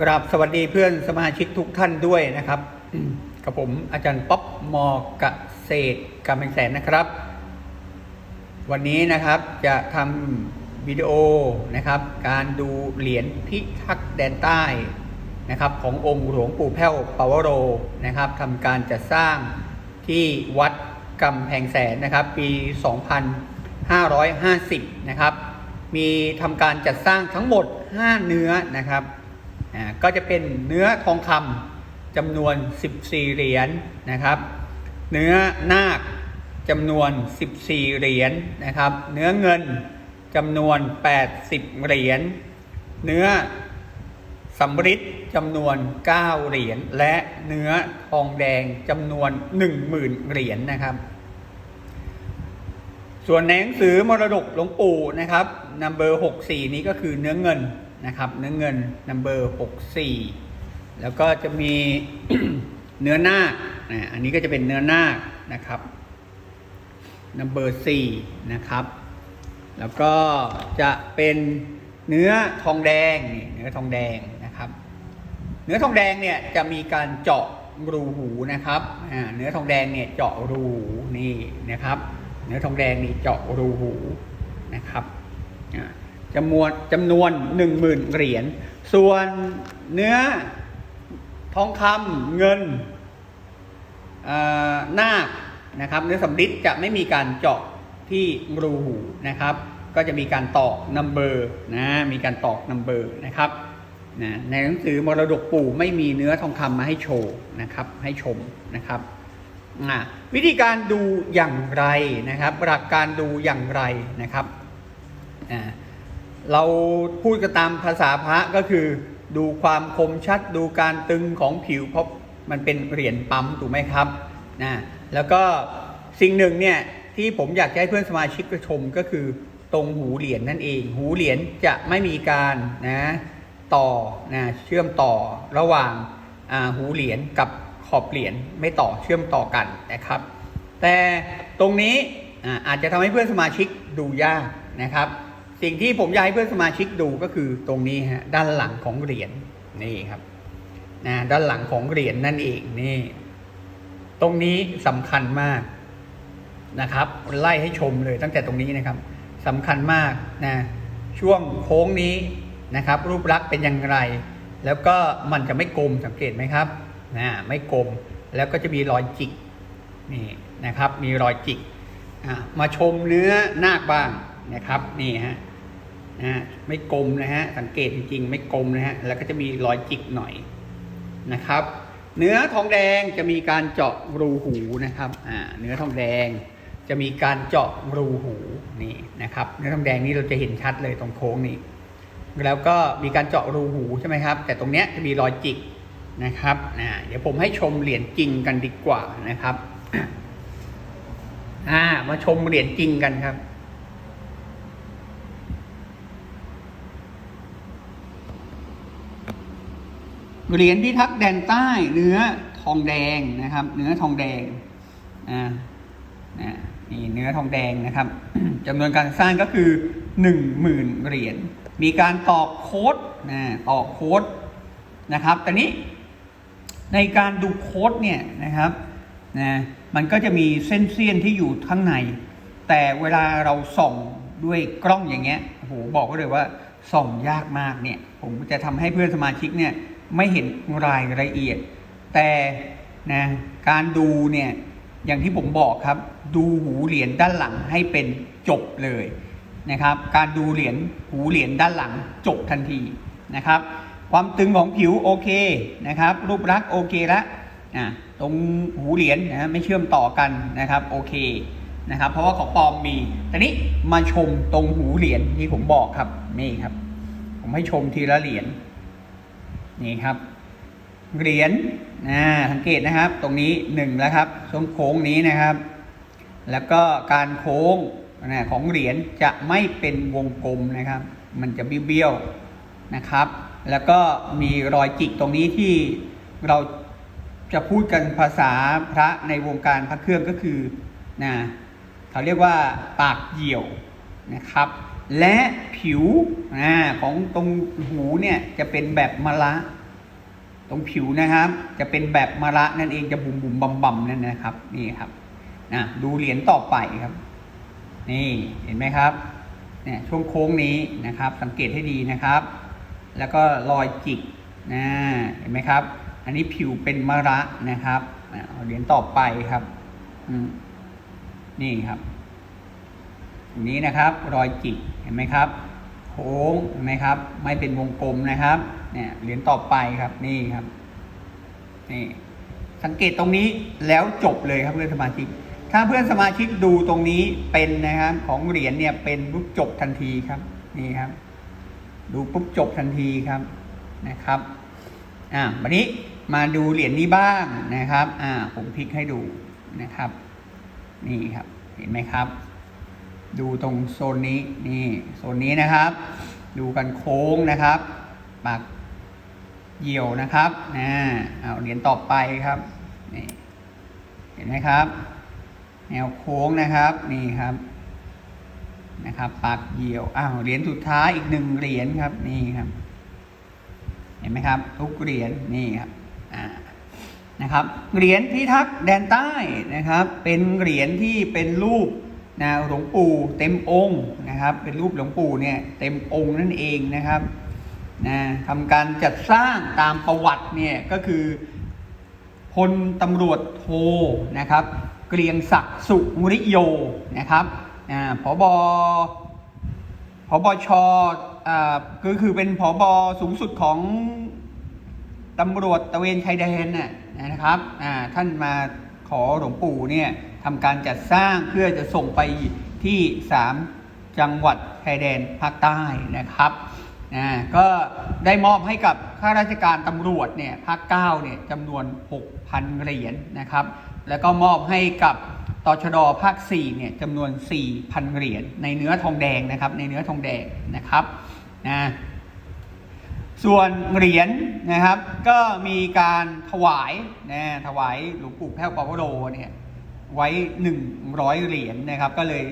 กราบสวัสดีเพื่อนสมาชิกทุกท่านด้วยนะครับ กับผมอาจารย์ป๊อปมอกเกษตรกำแพงแสนนะครับ วันนี้นะครับจะทำวิดีโอนะครับ การดูเหรียญพิทักษ์แดนใต้นะครับ ขององค์หลวงปู่แพ้วปาวโรนะครับทำการจัดสร้างที่วัดกำแพงแสนนะครับ ปี 2550 นะครับ มีทำการจัดสร้างทั้งหมด 5 เนื้อนะครับ ก็จะเป็นเนื้อทองคำจำนวน 14 เหรียญนะครับ เนื้อนาคจำนวน 14 เหรียญนะครับ เนื้อเงินจำนวน 80 เหรียญ เนื้อสำริดจำนวน 9 เหรียญ และเนื้อทองแดงจำนวน 10,000 เหรียญนะครับส่วนในหนังสือมรดกหลวงปู่นะครับนัมเบอร์หกสี่นี้ก็คือเนื้อเงินนะครับ เนื้อเงินนัมเบอร์หกสี่แล้วก็จะมีเนื้อนาคอันนี้ก็จะเป็นเนื้อนาคนะครับนัมเบอร์สี่นะครับ แล้วก็จะเป็นเนื้อทองแดงนี่เนื้อทองแดงนะครับ เนื้อทองแดงเนี่ยจะมีการเจาะรูหูนะครับเนื้อทองแดงเนี่ยเจาะรูนี่นะครับ เนื้อทองแดงนี่เจาะรูหูนะครับ จำนวนจำนวนหนึ่งหมื่นเหรียญ ส่วนเนื้อทองคำเงินนาคนะครับ เนื้อสำริดจะไม่มีการเจาะที่รูหูนะครับ ก็จะมีการตอกนัมเบอร์นะมีการตอกนัมเบอร์นะครับนะในหนังสือมรดกปู่ไม่มีเนื้อทองคำมาให้โชว์นะครับ ให้ชมนะครับอะวิธีการดูอย่างไรนะครับ หลักการดูอย่างไรนะครับอ่า เราพูดกันตามภาษาพระก็คือ ดูความคมชัดดูการตึงของผิวเพราะมันเป็นเหรียญปั๊มถูกไหมครับนะแล้วก็สิ่งหนึ่งเนี่ยที่ผมอยากให้เพื่อนสมาชิกชมก็คือตรงหูเหรียญนั่นเอง หูเหรียญจะไม่มีการนะต่อนะเชื่อมต่อระหว่างาหูเหรียญกับขอบเหรียญไม่ต่อเชื่อมต่อกันนะครับ แต่ตรงนี้อาอาจจะทำให้เพื่อนสมาชิกดูยากนะครับ สิ่งที่ผมอยากให้เพื่อนสมาชิกดูก็คือตรงนี้ฮะด้านหลังของเหรียญนี่ครับนะด้านหลังของเหรียญนั่นเองนี่ ตรงนี้สำคัญมากนะครับ ไล่ให้ชมเลยตั้งแต่ตรงนี้นะครับสำคัญมากนะช่วงโค้งนี้นะครับ รูปลักษณ์เป็นอย่างไร แล้วก็มันจะไม่กลมสังเกตไหมครับนะไม่กลมแล้วก็จะมีรอยจิกนี่นะครับ มีรอยจิกมาชมเนื้อนาคบ้างนะครับ นี่ฮะ นะไม่กลมนะฮะสังเกตจริงๆ ไม่กลมนะฮะแล้วก็จะมีรอยจิกหน่อยนะครับ เนื้อทองแดงจะมีการเจาะรูหูนะครับอ่าเนื้อทองแดงจะมีการเจาะรูหูนี่นะครับ เนื้อทองแดงนี่เราจะเห็นชัดเลยตรงโค้งนี้แล้วก็มีการเจาะรูหูใช่ไหมครับ แต่ตรงเนี้ยจะมีรอยจิกนะครับนะเดี๋ยวผมให้ชมเหรียญจริงกันดีกว่านะครับอ่ามาชมเหรียญจริงกันครับ เหรียญพิทักษ์แดนใต้เนื้อทองแดงนะครับ เนื้อทองแดงอ่านะนี่เนื้อทองแดงนะครับจำนวนการสร้างก็คือหนึ่งหมื่นเหรียญมีการตอกโค้ดนะตอกโค้ดนะครับแต่นี้ในการดูโค้ดเนี่ยนะครับนะมันก็จะมีเส้นเสี้ยนที่อยู่ข้างใน แต่เวลาเราส่องด้วยกล้องอย่างเงี้ยโอ้โหบอกก็เลยว่าส่องยากมากเนี่ย ผมจะทำให้เพื่อนสมาชิกเนี่ย ไม่เห็นรายละเอียด แต่นะการดูเนี่ยอย่างที่ผมบอกครับ ดูหูเหรียญด้านหลังให้เป็นจบเลยนะครับ การดูเหรียญหูเหรียญด้านหลังจบทันทีนะครับ ความตึงของผิวโอเคนะครับ รูปลักษณ์โอเคล้วอะตรงหูเหรียญนะไม่เชื่อมต่อกันนะครับโอเคนะครับ เพราะว่าของปลอมมีแต่นี้มาชมตรงหูเหรียญที่ผมบอกครับนี่ครับ ผมให้ชมทีละเหรียญ นี่ครับเหรียญนะสังเกตนะครับ ตรงนี้หนึ่งแล้วครับช่วงโค้งนี้นะครับ แล้วก็การโค้งนะของเหรียญจะไม่เป็นวงกลมนะครับ มันจะเบี้ยวๆนะครับ แล้วก็มีรอยจิกตรงนี้ที่เราจะพูดกันภาษาพระในวงการพระเครื่องก็คือนะเขาเรียกว่าปากเหี่ยวนะครับ และผิวนะของตรงหูเนี่ยจะเป็นแบบมะละตรงผิวนะครับ จะเป็นแบบมะระนั่นเองจะบุ่มบุ่มบำบำนั่นนะครับนี่ครับนะดูเหรียญต่อไปครับ นี่เห็นไหมครับเนี่ยช่วงโค้งนี้นะครับ สังเกตให้ดีนะครับ แล้วก็รอยจิกนะเห็นไหมครับ อันนี้ผิวเป็นมะระนะครับเหรียญต่อไปครับนี่ครับตรงนี้นะครับ รอยจิก เห็นไหมครับโค้งเห็นไหมครับ ไม่เป็นวงกลมนะครับเนี่ยเหรียญต่อไปครับนี่ครับนี่สังเกตตรงนี้แล้วจบเลยครับเพื่อนสมาชิก ถ้าเพื่อนสมาชิกดูตรงนี้เป็นนะครับของเหรียญเนี่ยเป็นปุ๊บจบทันทีครับนี่ครับ ดูปุ๊บจบทันทีครับนะครับอ่าวันนี้มาดูเหรียญนี้บ้างนะครับ อ่าผมพลิกให้ดูนะครับ นี่ครับ เห็นไหมครับ ดูตรงโซนนี้นี่โซนนี้นะครับ ดูกันโค้งนะครับปากเหี่ยวนะครับนะเอาเหรียญต่อไปครับนี่เห็นไหมครับ แนวโค้งนะครับนี่ครับนะครับปากเหี่ยวอ้าวเหรียญสุดท้ายอีกหนึ่งเหรียญครับนี่ครับ เห็นไหมครับ ทุกเหรียญนี่ครับอ่านะครับเหรียญพิทักษ์แดนใต้นะครับ เป็นเหรียญที่เป็นรูป นะหลวงปู่เต็มองค์นะครับ เป็นรูปหลวงปู่เนี่ยเต็มองค์นั่นเองนะครับนะทำการจัดสร้างตามประวัติเนี่ยก็คือพลตำรวจโทนะครับ เกรียงศักดิ์สุริโยนะครับอ่าผบพบชอ่าก็คือเป็นผบสูงสุดของตำรวจตะเวนชายแดนน่ะนะครับอ่าท่านมา อหลวงปู่เนี่ยทำการจัดสร้างเพื่อจะส่งไปที่ 3 จังหวัดชายแดนภาคใต้นะครับอ่าก็ได้มอบให้กับข้าราชการตำรวจเนี่ยภาคเก้าเนี่ยจำนวน 6,000 เหรียญนะครับ แล้วก็มอบให้กับตชดภาค4เนี่ยจำนวน 4,000 เหรียญในเนื้อทองแดงนะครับ ในเนื้อทองแดงนะครับนะ ส่วนเหรียญนะครับ ก็มีการถวายนะถวายหลวงปู่แพ้วปาวโรเนี่ยไว้ 100 เหรียญนะครับ ก็เลย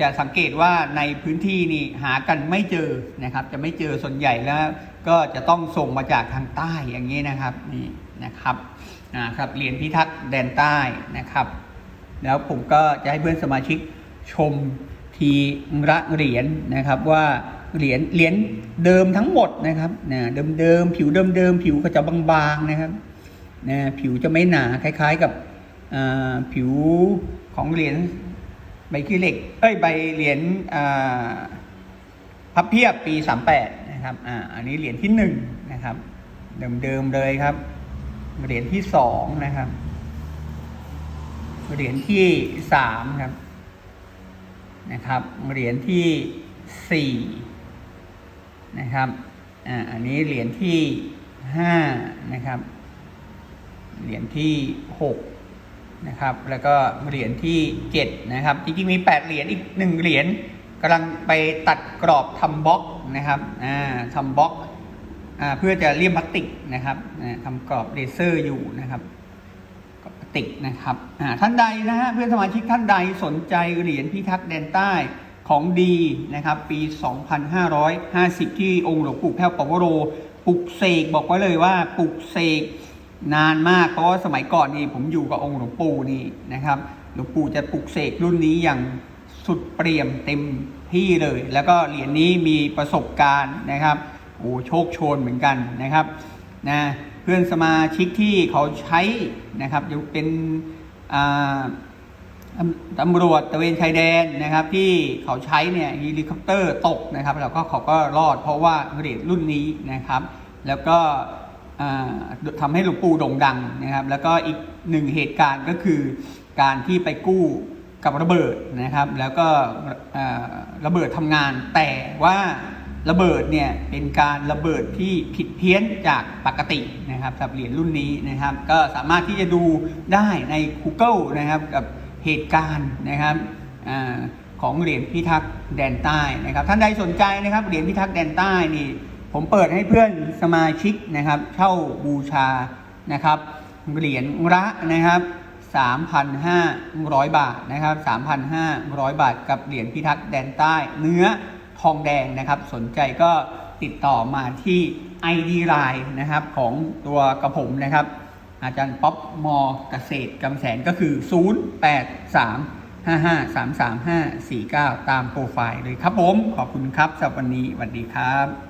จะสังเกตว่าในพื้นที่นี่หากันไม่เจอนะครับ จะไม่เจอส่วนใหญ่แล้ว ก็จะต้องส่งมาจากทางใต้อย่างนี้นะครับนี่นะครับนะครับเหรียญพิทักษ์แดนใต้นะครับ แล้วผมก็จะให้เพื่อนสมาชิกชมทีละเหรียญนะครับว่า เหรียญเหรียญเดิมทั้งหมดนะครับนะเดิมเดิมๆผิวเดิมเดิมๆผิวก็จะบางๆนะครับนะผิวจะไม่หนาคล้าย ๆกับผิวของเหรียญใบขี้เหล็ก เอ้ยใบเหรียญพับเพียบปี 38 นะครับอ่าอันนี้เหรียญที่ 1 นะครับ เดิมๆเลยครับ เหรียญที่ 2 นะครับ เหรียญที่สามครับนะครับเหรียญที่สี่ นะครับอ่าอันนี้เหรียญที่ห้านะครับ เหรียญที่หกนะครับ แล้วก็เหรียญที่เจ็ดนะครับ จริงๆ มีแปดเหรียญอีกหนึ่งเหรียญกำลังไปตัดกรอบทำบล็อกนะครับอ่าทำบล็อกอ่าเพื่อจะเลี่ยมพลาสติกนะครับทำกรอบเลเซอร์อยู่นะครับปกติกนะครับอ่าท่านใดนะฮะเพื่อนสมาชิกท่านใดสนใจเหรียญพิทักษ์แดนใต้ ของดีนะครับ ปี 2550 ที่องค์หลวงปู่แพ้วปวโรปลุกเสกบอกไว้เลยว่าปลุกเสกนานมากเพราะว่าสมัยก่อนนี่ผมอยู่กับองค์หลวงปู่นี่นะครับหลวงปู่จะปลุกเสกรุ่นนี้อย่างสุดเปี่ยมเต็มที่เลย แล้วก็เหรียญนี้มีประสบการณ์นะครับโอ้โชคโชนเหมือนกันนะครับนะเพื่อนสมาชิกที่เขาใช้นะครับยังเป็นอ่า ตำรวจตะเวนชายแดนนะครับ ที่เขาใช้เนี่ยเฮลิคอปเตอร์ตกนะครับ แล้วก็เขาก็รอดเพราะว่าเหรียญรุ่นนี้นะครับ แล้วก็อ่าทำให้หลวงปู่โด่งดังนะครับ แล้วก็อีกหนึ่งเหตุการณ์ก็คือการที่ไปกู้กับระเบิดนะครับ แล้วก็ระเบิดทำงาน แต่ว่าระเบิดเนี่ยเป็นการระเบิดที่ผิดเพี้ยนจากปกตินะครับสำหรับเหรียญรุ่นนี้นะครับ ก็สามารถที่จะดูได้ใน Google นะครับกับ เหตุการณ์นะครับอของเหรียญพิทักษ์แดนใต้นะครับ ท่านใดสนใจนะครับเหรียญพิทักษ์แดนใต้นี่ผมเปิดให้เพื่อนสมาชิกนะครับ เช่าบูชานะครับเหรียญละนะครับ3,500 บาทนะครับ 3,500 บาทกับเหรียญพิทักษ์แดนใต้ เนื้อทองแดงนะครับ สนใจก็ติดต่อมาที่ ID Line นะครับของตัวกระผมนะครับ อาจารย์ป๊อปมอเกษตรกำแสนก็คือ 083 55 335 49 ตามโปรไฟล์เลยครับผม ขอบคุณครับสำหรับวันนี้สวัสดีครับ